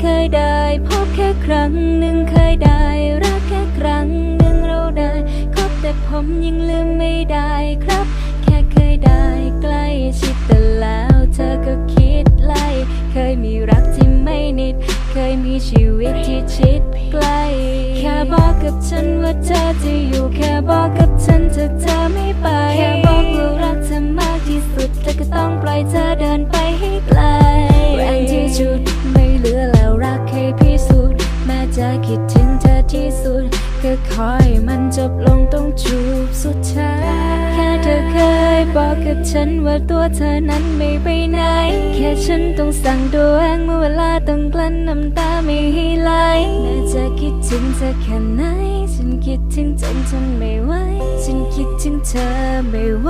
เคยได้พบแค่ครั้งหนึ่งเคยได้รักแค่ครั้งหนึ่งเราได้คบแต่ผมยังลืมไม่ได้ครับ แค่เคยได้ใกล้ชิดแต่แล้วเธอก็คิดไล่เคยมีรักที่ไม่นิด เคยมีชีวิตที่ชิดใกล้แค่บอกกับฉันว่าเธอจะอยู่แค่บอกกับฉันเธอเธอไม่ไปแค่บอกว่ารักเธอมากที่สุดแต่ก็ต้องปล่อยเธอเดินไปให้ไกลแรงที่ชุดไม่เหลือ รักให้พิสูจน์แม้จะคิดถึงเธอที่สุด ก็คอยมันจบลงต้องจูบสุดท้าย แค่เธอเคยบอกกับฉันว่าตัวเธอนั้นไม่ไปไหน แค่ฉันต้องสั่งตัวเองเมื่อเวลาต้องกลั้นน้ำตาไม่ให้ไหลแม้จะคิดถึงเธอแค่ไหน ฉันคิดถึงจนทนไม่ไหว ฉันคิดถึงเธอไม่ไหว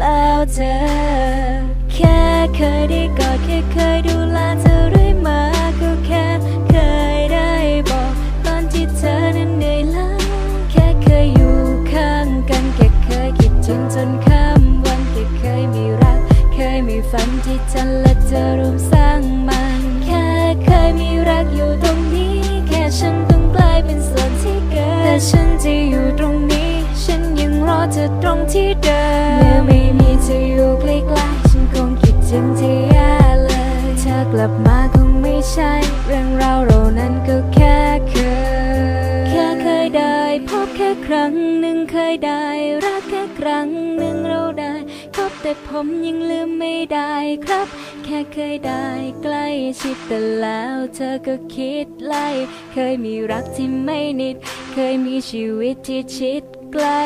แล้วเธอ ฝันที่ฉันและเธอร่วมสร้างมัน แค่เคยมีรักอยู่ตรงนี้ แค่ฉันต้องกลายเป็นส่วนที่เกินแต่ฉันจะอยู่ตรงนี้ ฉันยังรอเธอตรงที่เดิมเมื่อไม่มีเธออยู่ใกล้ๆฉันคงคิดถึงเธอแย่เลยเธอกลับมาคงไม่ใช่ เรื่องราวเรานั้นก็แค่เคย แค่เคยได้พบแค่ครั้งหนึ่งเคยได้รักแค่ครั้งหนึ่ง แต่ผมยังลืมไม่ได้ครับ แค่เคยได้ใกล้ชิดแต่แล้วเธอก็คิดไล่เคยมีรักที่ไม่นิด เคยมีชีวิตที่ชิดใกล้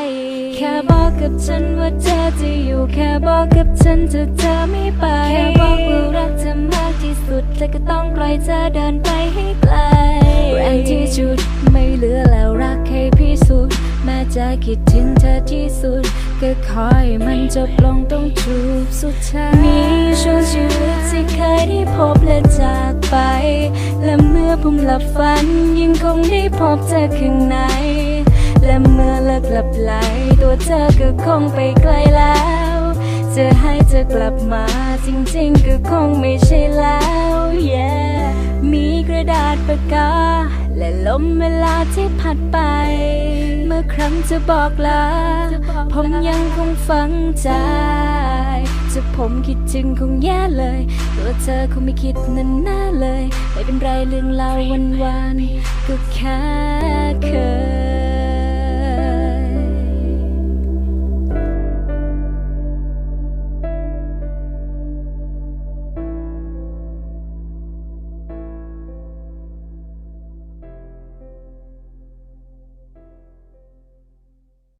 แค่บอกกับฉันว่าเธอจะอยู่แค่บอกกับฉันเธอเธอไม่ไปแค่บอกว่ารักเธอมากที่สุดแต่ก็ต้องปล่อยเธอเดินไปให้ไกล คิดถึงเธอที่สุด ก็คอยมันจบลงต้องจูบสุดท้ายมีช่วงชีวิตที่เคยได้พบและจากไป และเมื่อผมหลับฝันยังคงได้พบเธอข้างใน และเมื่อเลิกหลับไหลตัวเธอก็คงไปไกลแล้วจะให้เธอกลับมาจริงๆก็คงไม่ใช่แล้ว yeah มีกระดาษปากกา และลมเวลาที่พัดไป งจะบอกลา ผมยังคงฝังใจ จะผมคิดถึงคงแย่เลย ตัวเธอคงไม่คิดนั่นน่าเลย ไม่เป็นไรเรื่องเล่าวันวานๆก็แค่